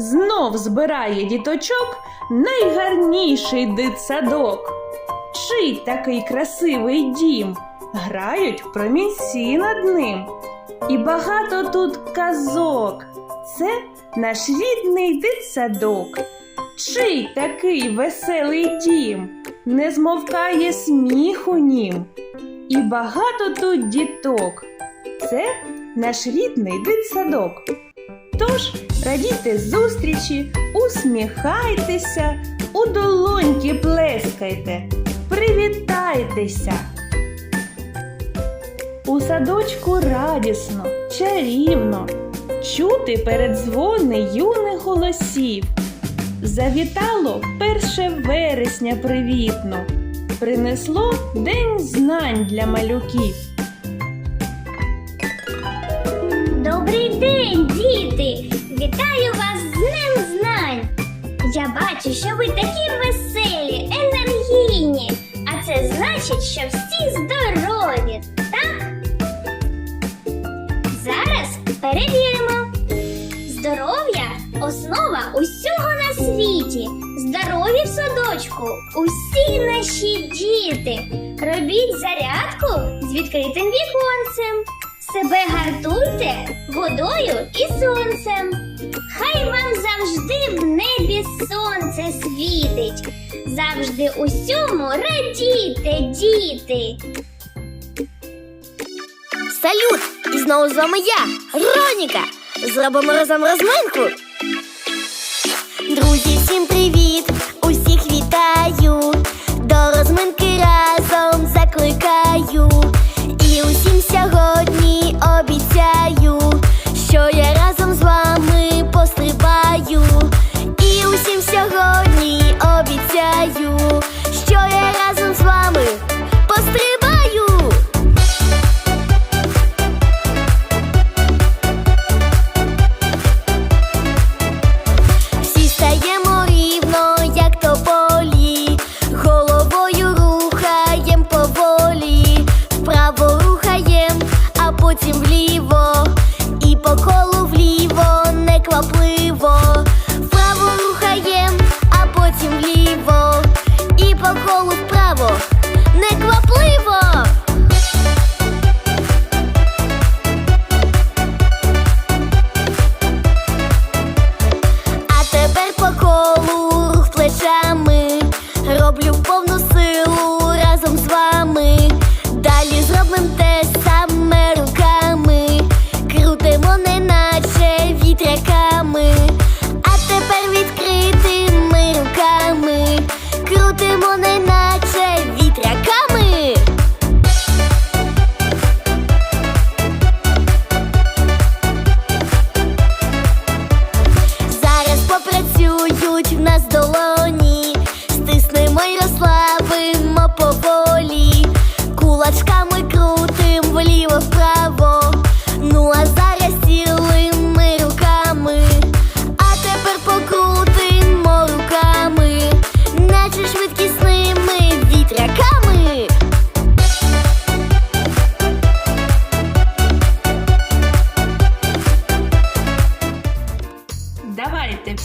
знов збирає діточок найгарніший дитсадок. Чий такий красивий дім, грають промінці над ним. І багато тут казок. Це наш рідний дитсадок. Чий такий веселий дім, не змовкає сміх у нім. І багато тут діток. Це наш рідний дитсадок. Тож радійте зустрічі, усміхайтеся, у долоньки плескайте, привітайтеся. У садочку радісно, чарівно, чути передзвони юних голосів. Завітало перше вересня привітно, принесло день знань для малюків. Добрий день, діти! Вітаю вас з Днем Знань! Я бачу, що ви такі веселі, енергійні, а це значить, що всі здорові, так? Зараз перевіримо. Здоров'я основа усього на світі. Здорові в садочку, усі наші діти. Робіть зарядку з відкритим віконцем. Себе гартуйте водою і сонцем. Хай вам завжди в небі сонце світить. Завжди усьому радійте, діти. Салют! І знову з вами я, Роніка. Зробимо разом розминку. Друзі, всім привіт!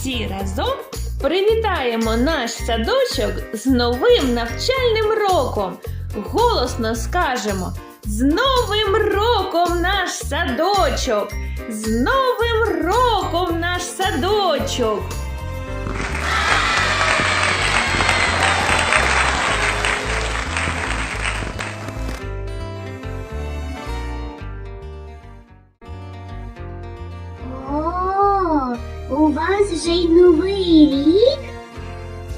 Всі разом привітаємо наш садочок з новим навчальним роком. Голосно скажемо: з Новим роком наш садочок! З Новим роком наш садочок! Вже й новий рік?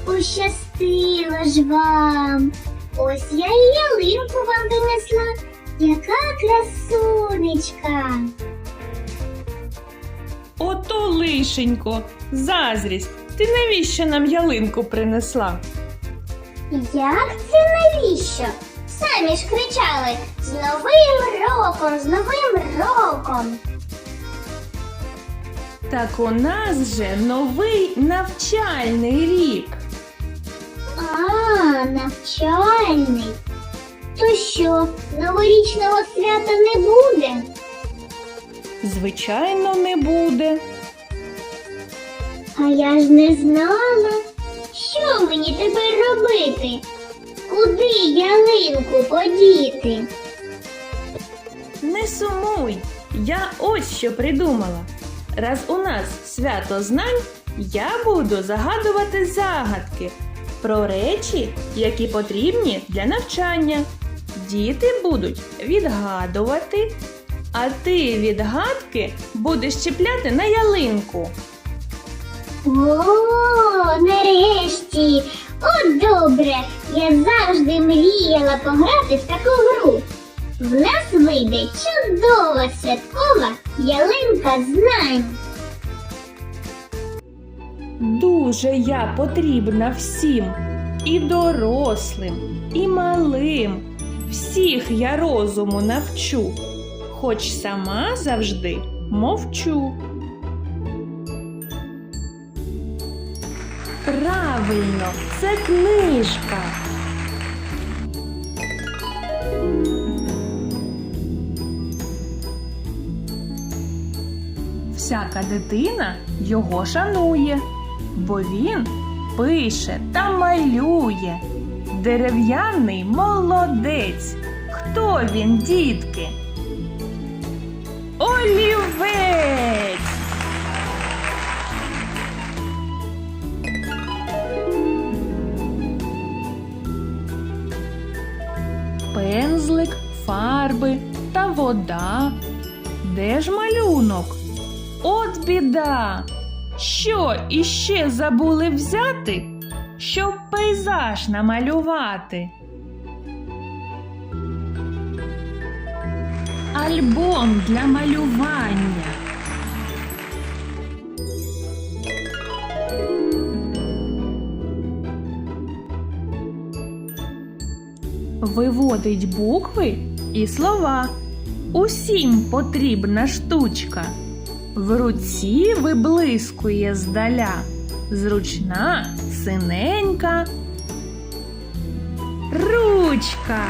Пощастило ж вам. Ось я і ялинку вам принесла. Яка красунечка. Ото лишенько, заздрість, ти навіщо нам ялинку принесла? Як це навіщо? Самі ж кричали з новим роком, з новим роком. Так у нас же новий навчальний рік. А, навчальний. То що, новорічного свята не буде? Звичайно, не буде. А я ж не знала. Що мені тепер робити? Куди ялинку подіти? Не сумуй, я ось що придумала. Раз у нас свято знань, я буду загадувати загадки про речі, які потрібні для навчання. Діти будуть відгадувати, а ти відгадки будеш чіпляти на ялинку. О, нарешті! От добре! Я завжди мріяла пограти в таку гру. В нас вийде чудова святкова ялинка знань. Дуже я потрібна всім, і дорослим, і малим. Всіх я розуму навчу, хоч сама завжди мовчу. Правильно, це книжка. Всяка дитина його шанує, бо він пише та малює. Дерев'яний молодець. Хто він, дітки? Олівець. Пензлик, фарби та вода. Де ж малюнок? От біда! Що іще забули взяти, щоб пейзаж намалювати? Альбом для малювання. Виводить букви і слова. Усім потрібна штучка. В руці виблискує здаля, зручна, синенька. Ручка.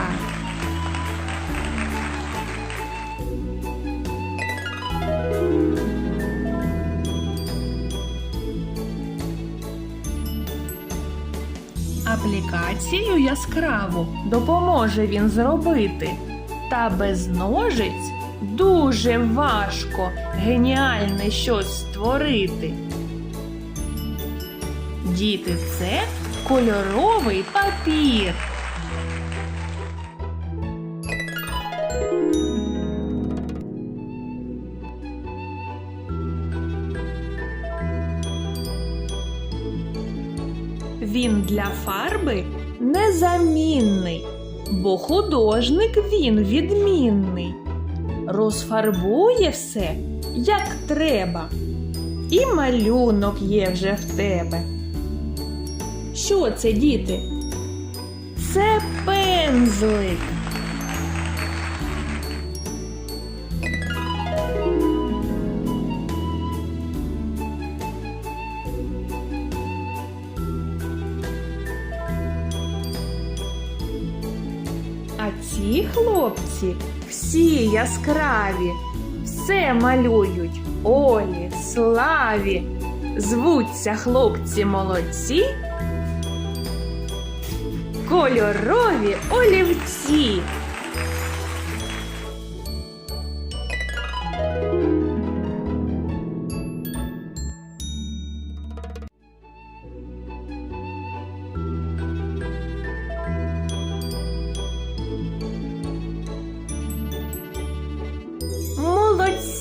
Аплікацію яскраву допоможе він зробити. Та без ножиць дуже важко геніальне щось створити. Діти, це кольоровий папір. Він для фарби незамінний, бо художник він відмінний. Розфарбує все, як треба, і малюнок є вже в тебе. Що це, діти? Це пензлик. А ці хлопці всі яскраві, все малюють Олі, славі. Звуться хлопці молодці. Кольорові олівці.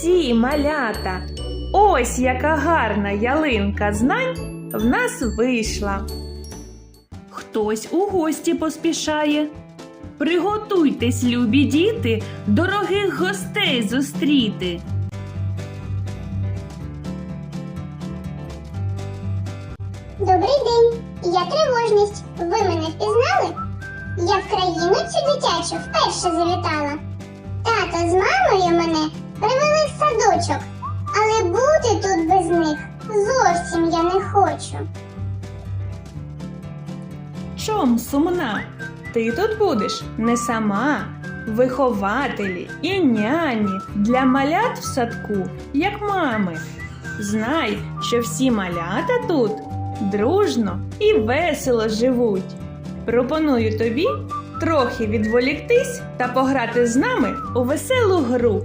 Молодці, малята! Ось яка гарна ялинка знань в нас вийшла. Хтось у гості поспішає. Приготуйтесь, любі діти, дорогих гостей зустріти. Добрий день! Я тривожність. Ви мене впізнали? Я в країну цю дитячу вперше завітала. Тато з мамою мене привели садочок, але бути тут без них зовсім я не хочу. Чом сумна? Ти тут будеш не сама. Вихователі і няні для малят в садку, як мами. Знай, що всі малята тут дружно і весело живуть. Пропоную тобі трохи відволіктись та пограти з нами у веселу гру.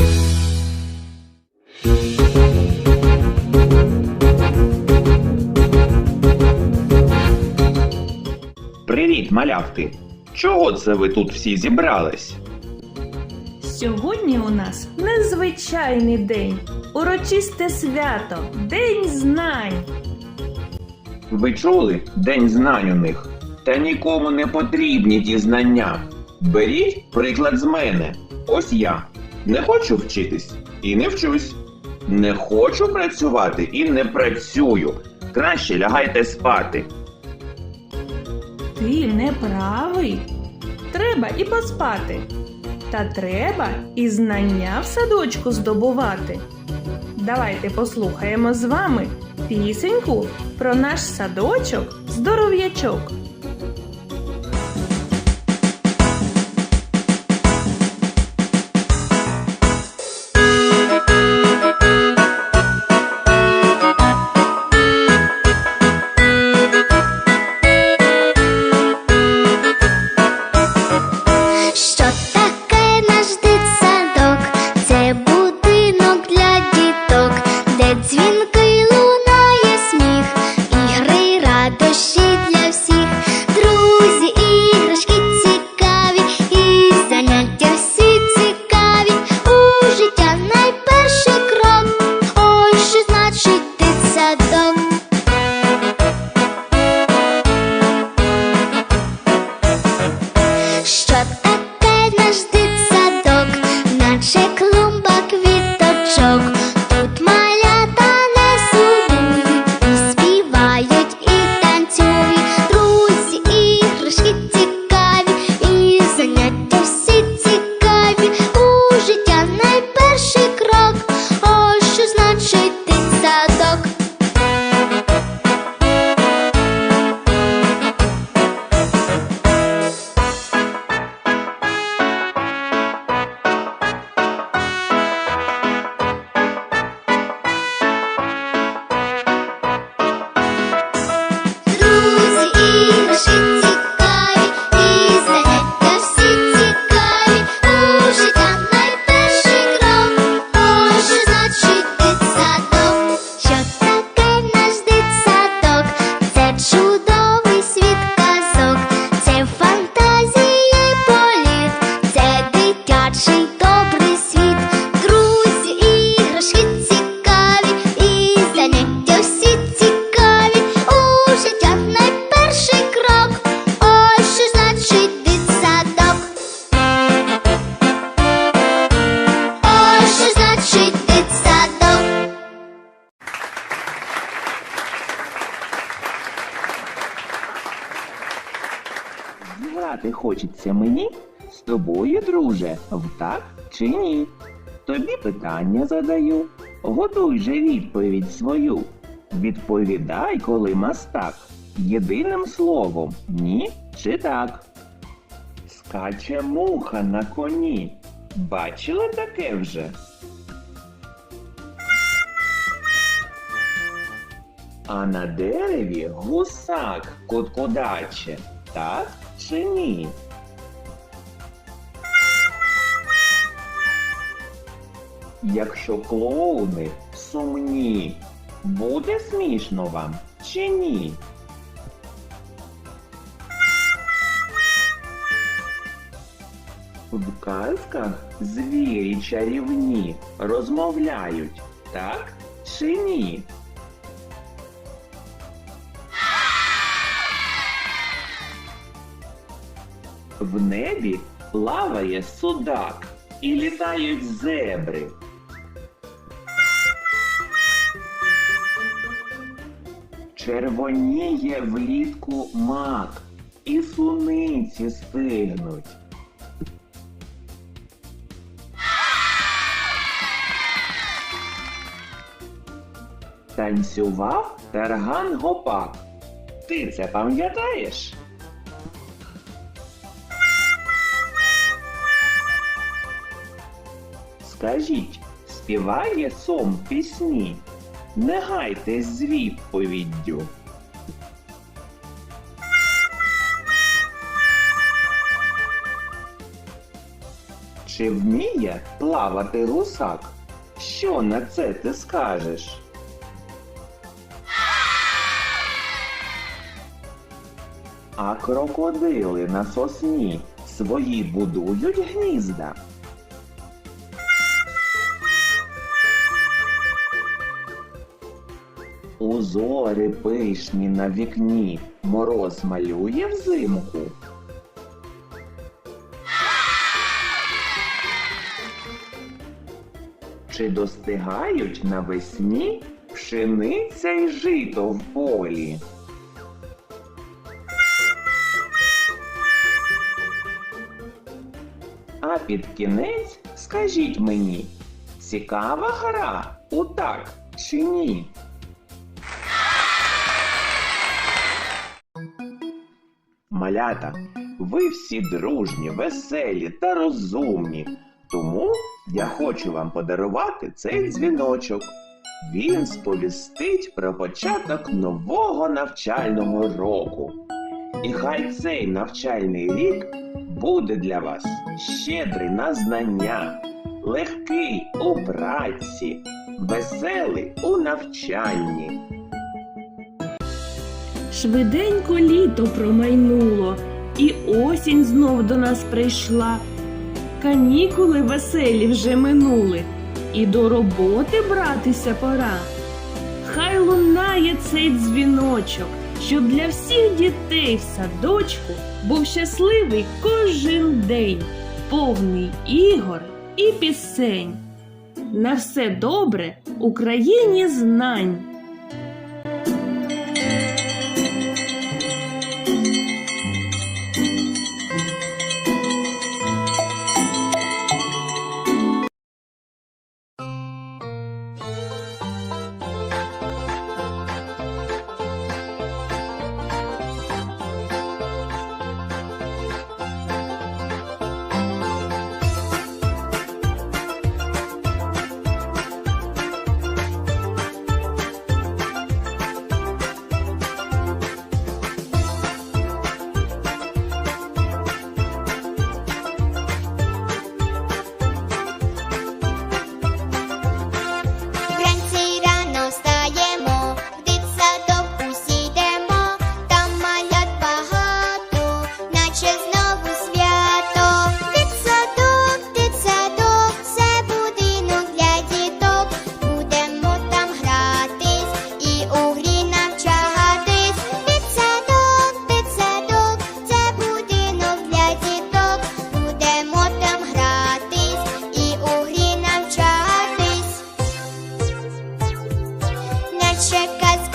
Привіт, малявки! Чого це ви тут всі зібрались? Сьогодні у нас незвичайний день, урочисте свято, День знань. Ви чули День знань у них? Та нікому не потрібні ті знання. Беріть приклад з мене. Ось я. Не хочу вчитись і не вчусь. Не хочу працювати і не працюю. Краще лягайте спати. Ти не правий. Треба і поспати. Та треба і знання в садочку здобувати. Давайте послухаємо з вами пісеньку про наш садочок здоров'ячок. Друже, так чи ні? Тобі питання задаю. Готуй же відповідь свою. Відповідай, коли мастак. Єдиним словом ні чи так. Скаче муха на коні. Бачили таке вже? А на дереві гусак куткудаче, так чи ні? Якщо клоуни сумні, буде смішно вам чи ні? В казках звірі чарівні розмовляють, так чи ні? В небі плаває судак і літають зебри. Червоніє влітку мак, і суниці стигнуть. Танцював Тарган Гопак. Ти це пам'ятаєш? Скажіть, співає сом пісні? Не гайтесь з відповіддю. Чи вміє плавати гусак? Що на це ти скажеш? А крокодили на сосні свої будують гнізда? Узори пишні на вікні мороз малює взимку. Чи достигають навесні пшениця й жито в полі? А під кінець скажіть мені, цікава гра у так чи ні? Малята, ви всі дружні, веселі та розумні. Тому я хочу вам подарувати цей дзвіночок. Він сповістить про початок нового навчального року. І хай цей навчальний рік буде для вас щедрий на знання, легкий у праці, веселий у навчанні. Швиденько літо промайнуло, і осінь знов до нас прийшла. Канікули веселі вже минули, і до роботи братися пора. Хай лунає цей дзвіночок, щоб для всіх дітей в садочку був щасливий кожен день, повний ігор і пісень. На все добре Україні знань. Nasze kaski